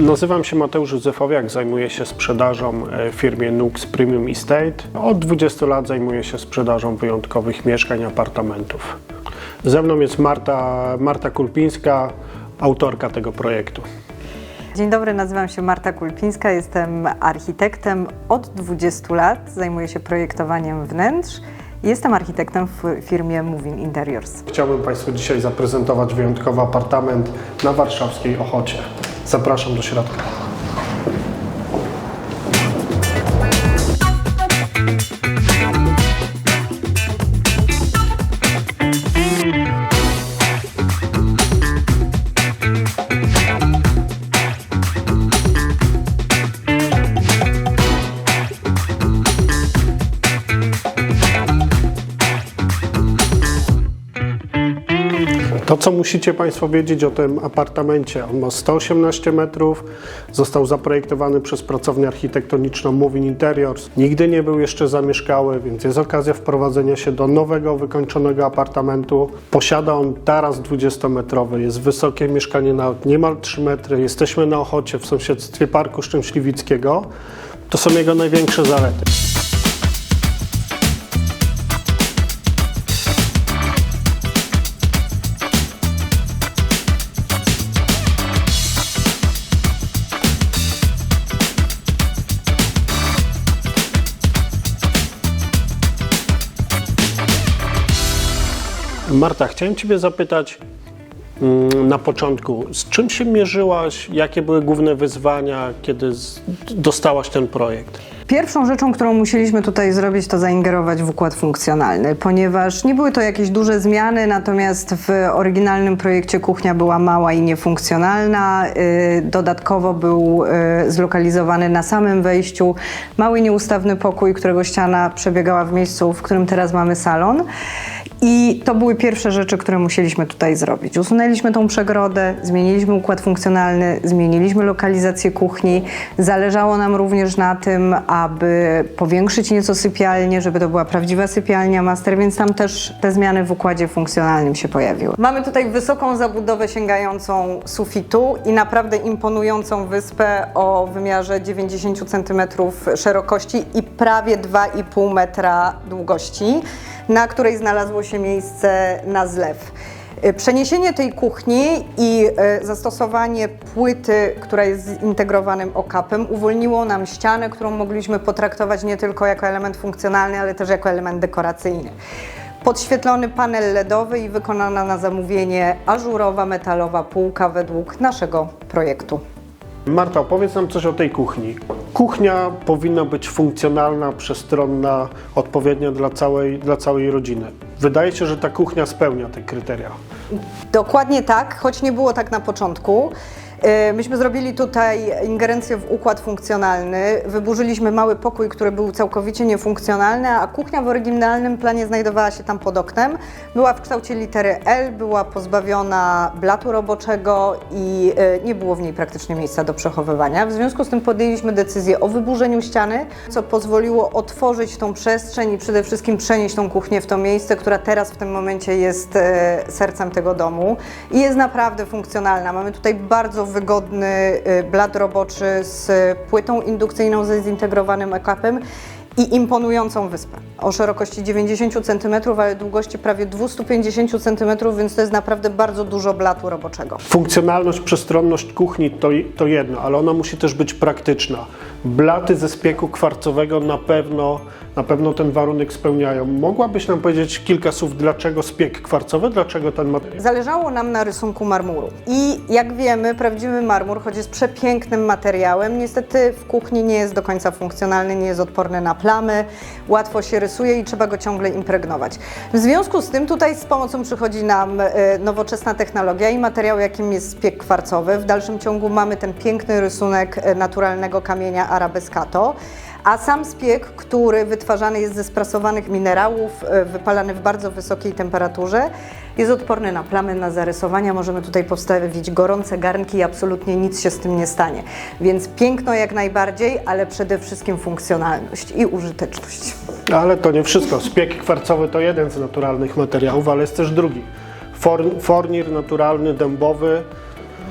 Nazywam się Mateusz Józefowiak, zajmuję się sprzedażą e, w firmie Nux Premium Estate. Od 20 lat zajmuję się sprzedażą wyjątkowych mieszkań, apartamentów. Ze mną jest Marta, Marta Kulpińska, autorka tego projektu. Dzień dobry, nazywam się Marta Kulpińska, jestem architektem od 20 lat, zajmuję się projektowaniem wnętrz. i Jestem architektem w firmie Moving Interiors. Chciałbym Państwu dzisiaj zaprezentować wyjątkowy apartament na warszawskiej Ochocie. Zapraszam do środka. Co musicie Państwo wiedzieć o tym apartamencie, on ma 118 metrów, został zaprojektowany przez pracownię architektoniczną Moving Interiors. Nigdy nie był jeszcze zamieszkały, więc jest okazja wprowadzenia się do nowego, wykończonego apartamentu. Posiada on taras 20-metrowy, jest wysokie mieszkanie na niemal 3 metry. Jesteśmy na Ochocie w sąsiedztwie Parku Szczęśliwickiego. To są jego największe zalety. Marta, chciałem Ciebie zapytać mm, na początku, z czym się mierzyłaś, jakie były główne wyzwania, kiedy dostałaś ten projekt? Pierwszą rzeczą, którą musieliśmy tutaj zrobić, to zaingerować w układ funkcjonalny, ponieważ nie były to jakieś duże zmiany, natomiast w oryginalnym projekcie kuchnia była mała i niefunkcjonalna. Y, Dodatkowo był y, zlokalizowany na samym wejściu mały nieustawny pokój, którego ściana przebiegała w miejscu, w którym teraz mamy salon. I to były pierwsze rzeczy, które musieliśmy tutaj zrobić. Usunęliśmy tą przegrodę, zmieniliśmy układ funkcjonalny, zmieniliśmy lokalizację kuchni. Zależało nam również na tym, aby powiększyć nieco sypialnię, żeby to była prawdziwa sypialnia master, więc tam też te zmiany w układzie funkcjonalnym się pojawiły. Mamy tutaj wysoką zabudowę sięgającą sufitu i naprawdę imponującą wyspę o wymiarze 90 cm szerokości i prawie 2,5 metra długości na której znalazło się miejsce na zlew. Y, Przeniesienie tej kuchni i y, zastosowanie płyty, która jest zintegrowanym okapem, uwolniło nam ścianę, którą mogliśmy potraktować nie tylko jako element funkcjonalny, ale też jako element dekoracyjny. Podświetlony panel LEDowy i wykonana na zamówienie ażurowa metalowa półka według naszego projektu. Marta, opowiedz nam coś o tej kuchni. Kuchnia powinna być funkcjonalna, przestronna, odpowiednia dla całej, dla całej rodziny. Wydaje się, że ta kuchnia spełnia te kryteria. Dokładnie tak, choć nie było tak na początku. Yy, Myśmy zrobili tutaj ingerencję w układ funkcjonalny. Wyburzyliśmy mały pokój, który był całkowicie niefunkcjonalny, a kuchnia w oryginalnym planie znajdowała się tam pod oknem. Była w kształcie litery L, była pozbawiona blatu roboczego i yy, nie było w niej praktycznie miejsca do przechowywania. W związku z tym podjęliśmy decyzję o wyburzeniu ściany, co pozwoliło otworzyć tą przestrzeń i przede wszystkim przenieść tą kuchnię w to miejsce, która teraz w tym momencie jest e, sercem tego domu i jest naprawdę funkcjonalna. Mamy tutaj bardzo wygodny e, blat roboczy z płytą indukcyjną ze zintegrowanym ekapem i imponującą wyspę. O szerokości 90 cm, ale długości prawie 250 cm, więc to jest naprawdę bardzo dużo blatu roboczego. Funkcjonalność, przestronność kuchni to, to jedno, ale ona musi też być praktyczna. Blaty ze spieku kwarcowego na pewno, na pewno ten warunek spełniają. Mogłabyś nam powiedzieć kilka słów, dlaczego spiek kwarcowy, dlaczego ten materiał? Zależało nam na rysunku marmuru. I jak wiemy, prawdziwy marmur, choć jest przepięknym materiałem, niestety w kuchni nie jest do końca funkcjonalny, nie jest odporny na plamy, łatwo się rysuje i trzeba go ciągle impregnować. W związku z tym tutaj z pomocą przychodzi nam e, nowoczesna technologia i materiał, jakim jest spiek kwarcowy. W dalszym ciągu mamy ten piękny rysunek e, naturalnego kamienia arabescato. A sam spiek, który wytwarzany jest ze sprasowanych minerałów, e, wypalany w bardzo wysokiej temperaturze, jest odporny na plamy, na zarysowania. Możemy tutaj postawić gorące garnki i absolutnie nic się z tym nie stanie. Więc piękno jak najbardziej, ale przede wszystkim funkcjonalność i użyteczność. Ale to nie wszystko. Spiek kwarcowy to jeden z naturalnych materiałów, ale jest też drugi. For, fornir naturalny, dębowy.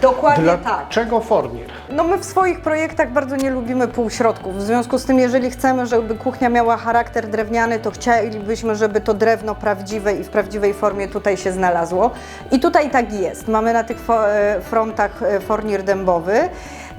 Dokładnie tak. Dlaczego Fornir? No my w swoich projektach bardzo nie lubimy półśrodków. W związku z tym, jeżeli chcemy, żeby kuchnia miała charakter drewniany, to chcielibyśmy, żeby to drewno prawdziwe i w prawdziwej formie tutaj się znalazło. I tutaj tak jest. Mamy na tych e, frontach e, fornir dębowy.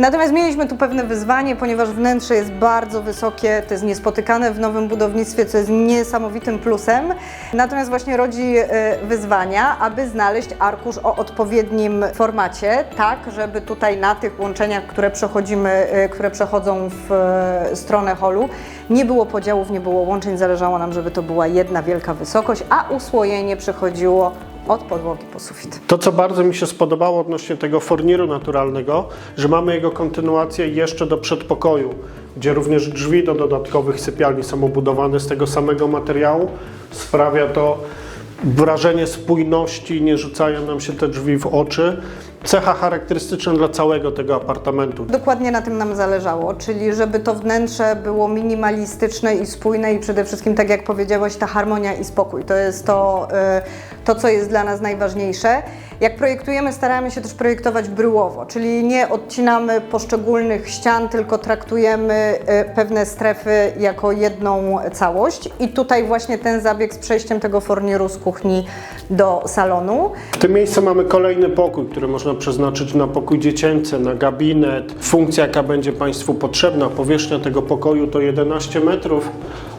Natomiast mieliśmy tu pewne wyzwanie, ponieważ wnętrze jest bardzo wysokie, to jest niespotykane w nowym budownictwie, co jest niesamowitym plusem. Natomiast właśnie rodzi e, wyzwania, aby znaleźć arkusz o odpowiednim formacie, tak żeby tutaj na tych łączeniach, które przechodzimy, e, które przechodzą w e, stronę holu, nie było podziałów, nie było łączeń, zależało nam, żeby to była jedna wielka wysokość, a usłojenie przechodziło od podłogi po sufit. To, co bardzo mi się spodobało odnośnie tego forniru naturalnego, że mamy jego kontynuację jeszcze do przedpokoju, gdzie również drzwi do dodatkowych sypialni są obudowane z tego samego materiału. Sprawia to wrażenie spójności, nie rzucają nam się te drzwi w oczy. Cecha charakterystyczna dla całego tego apartamentu. Dokładnie na tym nam zależało, czyli żeby to wnętrze było minimalistyczne i spójne i przede wszystkim, tak jak powiedziałeś, ta harmonia i spokój. To jest to, y, to co jest dla nas najważniejsze. Jak projektujemy, staramy się też projektować bryłowo, czyli nie odcinamy poszczególnych ścian, tylko traktujemy y, pewne strefy jako jedną całość. I tutaj właśnie ten zabieg z przejściem tego forniru z kuchni do salonu. W tym miejscu mamy kolejny pokój, który można przeznaczyć na pokój dziecięcy, na gabinet. Funkcja, jaka będzie Państwu potrzebna, powierzchnia tego pokoju to 11 metrów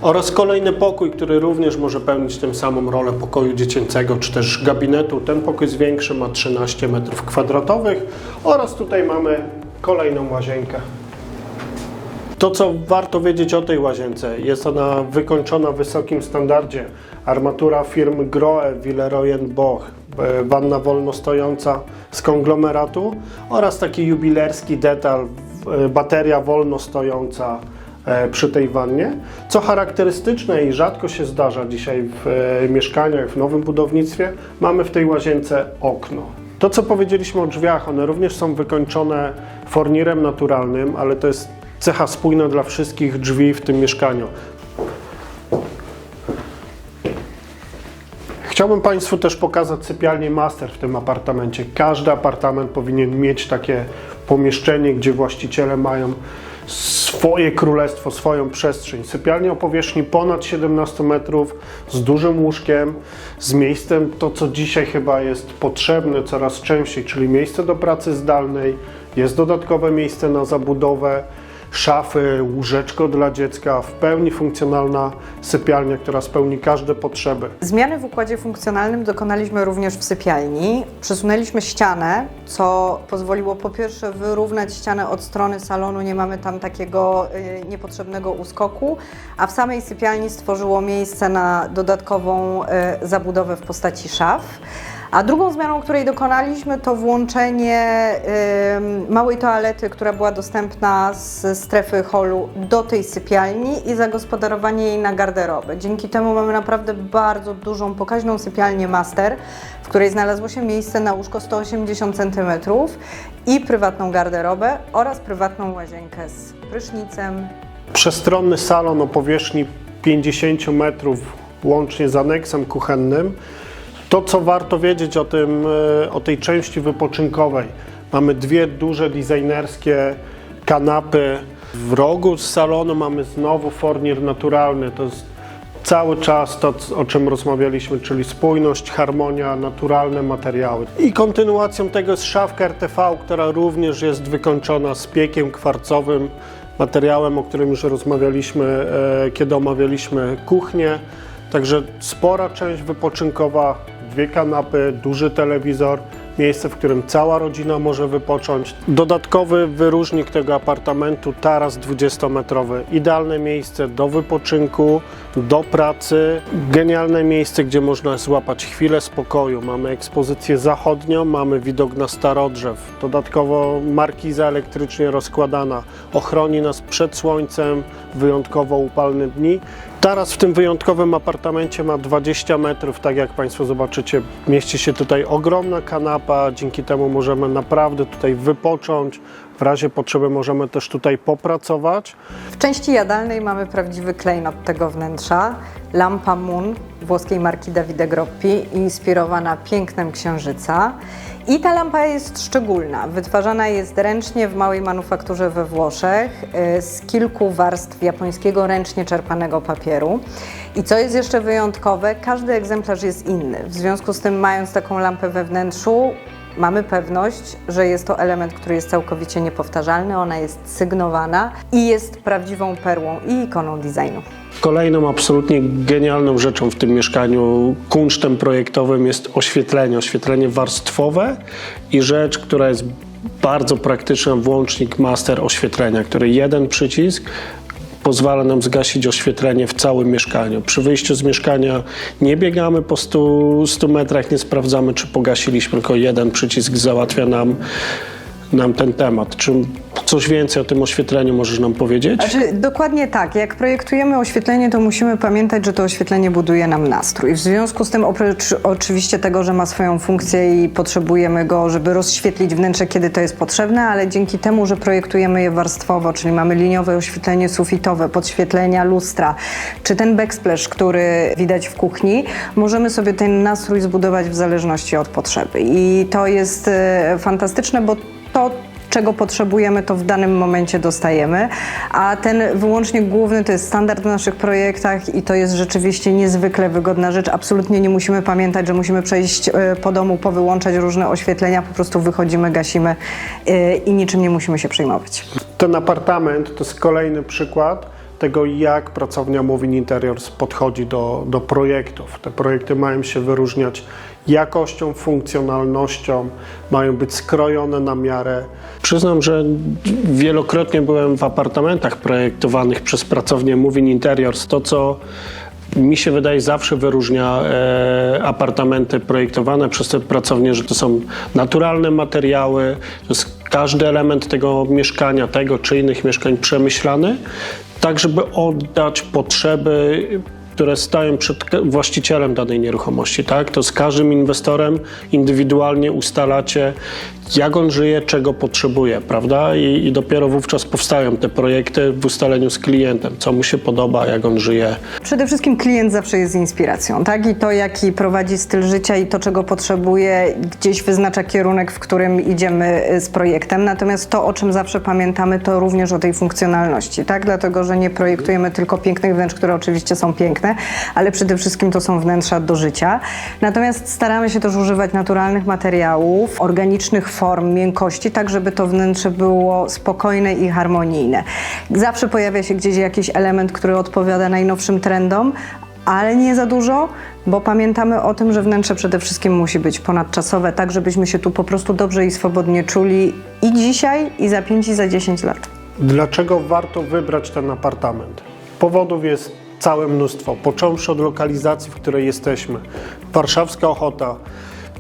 oraz kolejny pokój, który również może pełnić tę samą rolę pokoju dziecięcego czy też gabinetu. Ten pokój jest większy, ma 13 metrów kwadratowych oraz tutaj mamy kolejną łazienkę. To, co warto wiedzieć o tej łazience, jest ona wykończona w wysokim standardzie. Armatura firmy Grohe Villeroy Boch, e, wanna wolno stojąca z konglomeratu oraz taki jubilerski detal, e, bateria wolno stojąca e, przy tej wannie. Co charakterystyczne i rzadko się zdarza dzisiaj w mieszkaniach, w nowym budownictwie, mamy w tej łazience okno. To, co powiedzieliśmy o drzwiach, one również są wykończone fornirem naturalnym, ale to jest cecha spójna dla wszystkich drzwi w tym mieszkaniu. Chciałbym Państwu też pokazać sypialnię master w tym apartamencie. Każdy apartament powinien mieć takie pomieszczenie, gdzie właściciele mają swoje królestwo, swoją przestrzeń. Sypialnia o powierzchni ponad 17 metrów, z dużym łóżkiem, z miejscem, to co dzisiaj chyba jest potrzebne coraz częściej, czyli miejsce do pracy zdalnej, jest dodatkowe miejsce na zabudowę, szafy, łóżeczko dla dziecka, w pełni funkcjonalna sypialnia, która spełni każde potrzeby. Zmiany w układzie funkcjonalnym dokonaliśmy również w sypialni. Przesunęliśmy ścianę, co pozwoliło po pierwsze wyrównać ścianę od strony salonu, nie mamy tam takiego y, niepotrzebnego uskoku, a w samej sypialni stworzyło miejsce na dodatkową y, zabudowę w postaci szaf. A drugą zmianą, której dokonaliśmy, to włączenie małej toalety, która była dostępna z strefy holu do tej sypialni i zagospodarowanie jej na garderobę. Dzięki temu mamy naprawdę bardzo dużą, pokaźną sypialnię master, w której znalazło się miejsce na łóżko 180 cm i prywatną garderobę oraz prywatną łazienkę z prysznicem, Przestronny salon o powierzchni 50 metrów, łącznie z aneksem kuchennym. To, co warto wiedzieć o, tym, e, o tej części wypoczynkowej, mamy dwie duże designerskie kanapy. W rogu z salonu mamy znowu fornir naturalny. To jest cały czas to, o czym rozmawialiśmy, czyli spójność, harmonia, naturalne materiały. I kontynuacją tego jest szafka RTV, która również jest wykończona z piekiem kwarcowym, materiałem, o którym już rozmawialiśmy, e, kiedy omawialiśmy kuchnię. Także spora część wypoczynkowa, dwie kanapy, duży telewizor, miejsce, w którym cała rodzina może wypocząć. Dodatkowy wyróżnik tego apartamentu, taras 20-metrowy. Idealne miejsce do wypoczynku, do pracy. Genialne miejsce, gdzie można złapać chwilę spokoju. Mamy ekspozycję zachodnią, mamy widok na starodrzew. Dodatkowo markiza elektrycznie rozkładana. Ochroni nas przed słońcem, wyjątkowo upalne dni. Taras w tym wyjątkowym apartamencie ma 20 metrów, tak jak Państwo zobaczycie, mieści się tutaj ogromna kanapa, dzięki temu możemy naprawdę tutaj wypocząć, w razie potrzeby możemy też tutaj popracować. W części jadalnej mamy prawdziwy klejnot tego wnętrza. Lampa Moon włoskiej marki Davide Groppi, inspirowana pięknem księżyca. I ta lampa jest szczególna. Wytwarzana jest ręcznie w małej manufakturze we Włoszech y, z kilku warstw japońskiego ręcznie czerpanego papieru. I co jest jeszcze wyjątkowe, każdy egzemplarz jest inny. W związku z tym, mając taką lampę we wnętrzu, mamy pewność, że jest to element, który jest całkowicie niepowtarzalny, ona jest sygnowana i jest prawdziwą perłą i ikoną designu. Kolejną absolutnie genialną rzeczą w tym mieszkaniu, kunsztem projektowym jest oświetlenie, oświetlenie warstwowe i rzecz, która jest bardzo praktyczna, włącznik master oświetlenia, który jeden przycisk pozwala nam zgasić oświetlenie w całym mieszkaniu. Przy wyjściu z mieszkania nie biegamy po 100, 100 metrach, nie sprawdzamy, czy pogasiliśmy, tylko jeden przycisk załatwia nam, nam ten temat. Czy coś więcej o tym oświetleniu możesz nam powiedzieć? Znaczy, dokładnie tak. Jak projektujemy oświetlenie, to musimy pamiętać, że to oświetlenie buduje nam nastrój. W związku z tym, oprócz oczywiście tego, że ma swoją funkcję i potrzebujemy go, żeby rozświetlić wnętrze, kiedy to jest potrzebne, ale dzięki temu, że projektujemy je warstwowo, czyli mamy liniowe oświetlenie sufitowe, podświetlenia lustra, czy ten backsplash, który widać w kuchni, możemy sobie ten nastrój zbudować w zależności od potrzeby. I to jest e, fantastyczne, bo to czego potrzebujemy, to w danym momencie dostajemy. A ten wyłącznik główny to jest standard w naszych projektach i to jest rzeczywiście niezwykle wygodna rzecz. Absolutnie nie musimy pamiętać, że musimy przejść e, po domu, powyłączać różne oświetlenia, po prostu wychodzimy, gasimy e, i niczym nie musimy się przejmować. Ten apartament to jest kolejny przykład tego, jak pracownia Moving Interiors podchodzi do, do projektów. Te projekty mają się wyróżniać jakością, funkcjonalnością, mają być skrojone na miarę. Przyznam, że wielokrotnie byłem w apartamentach projektowanych przez pracownię Moving Interiors. To, co mi się wydaje zawsze wyróżnia e, apartamenty projektowane przez te pracownie, że to są naturalne materiały, każdy element tego mieszkania, tego czy innych mieszkań przemyślany, tak żeby oddać potrzeby które stają przed właścicielem danej nieruchomości, tak? To z każdym inwestorem indywidualnie ustalacie, jak on żyje, czego potrzebuje, prawda? I, I dopiero wówczas powstają te projekty w ustaleniu z klientem, co mu się podoba, jak on żyje, Przede wszystkim klient zawsze jest inspiracją, tak? I to, jaki prowadzi styl życia i to, czego potrzebuje, gdzieś wyznacza kierunek, w którym idziemy y, z projektem. Natomiast to, o czym zawsze pamiętamy, to również o tej funkcjonalności, tak? Dlatego, że nie projektujemy tylko pięknych wnętrz, które oczywiście są piękne, ale przede wszystkim to są wnętrza do życia. Natomiast staramy się też używać naturalnych materiałów, organicznych form, miękkości, tak żeby to wnętrze było spokojne i harmonijne. Zawsze pojawia się gdzieś jakiś element, który odpowiada najnowszym trendom, ale nie za dużo, bo pamiętamy o tym, że wnętrze przede wszystkim musi być ponadczasowe, tak żebyśmy się tu po prostu dobrze i swobodnie czuli i dzisiaj, i za 5, i za 10 lat. Dlaczego warto wybrać ten apartament? Powodów jest całe mnóstwo, począwszy od lokalizacji, w której jesteśmy. Warszawska Ochota,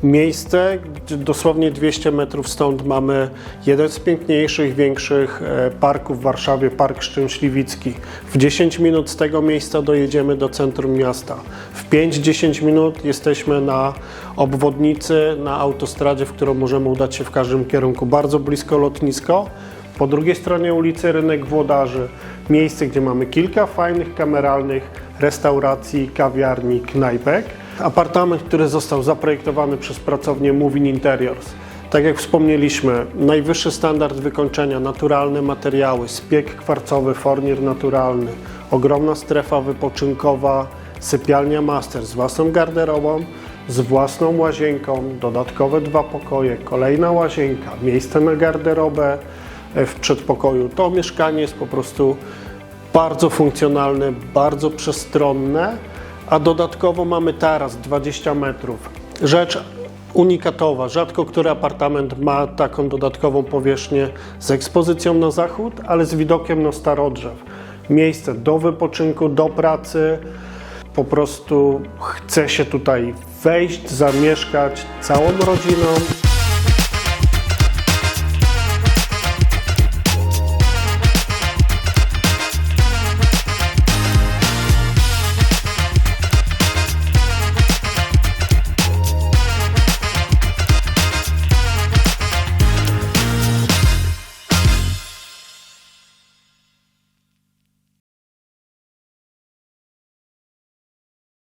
miejsce, gdzie dosłownie 200 metrów stąd mamy jeden z piękniejszych, większych e, parków w Warszawie, Park Szczęśliwicki. W 10 minut z tego miejsca dojedziemy do centrum miasta. W 5-10 minut jesteśmy na obwodnicy, na autostradzie, w którą możemy udać się w każdym kierunku. Bardzo blisko lotnisko. Po drugiej stronie ulicy Rynek Włodarzy, miejsce, gdzie mamy kilka fajnych kameralnych restauracji, kawiarni, knajpek. Apartament, który został zaprojektowany przez pracownię Moving Interiors. Tak jak wspomnieliśmy, najwyższy standard wykończenia, naturalne materiały, spiek kwarcowy, fornir naturalny, ogromna strefa wypoczynkowa, sypialnia master z własną garderobą, z własną łazienką, dodatkowe dwa pokoje, kolejna łazienka, miejsce na garderobę e, w przedpokoju. To mieszkanie jest po prostu bardzo funkcjonalne, bardzo przestronne, a dodatkowo mamy taras 20 metrów. Rzecz unikatowa, rzadko który apartament ma taką dodatkową powierzchnię z ekspozycją na zachód, ale z widokiem na Starodrzew. Miejsce do wypoczynku, do pracy. Po prostu chce się tutaj wejść, zamieszkać całą rodziną.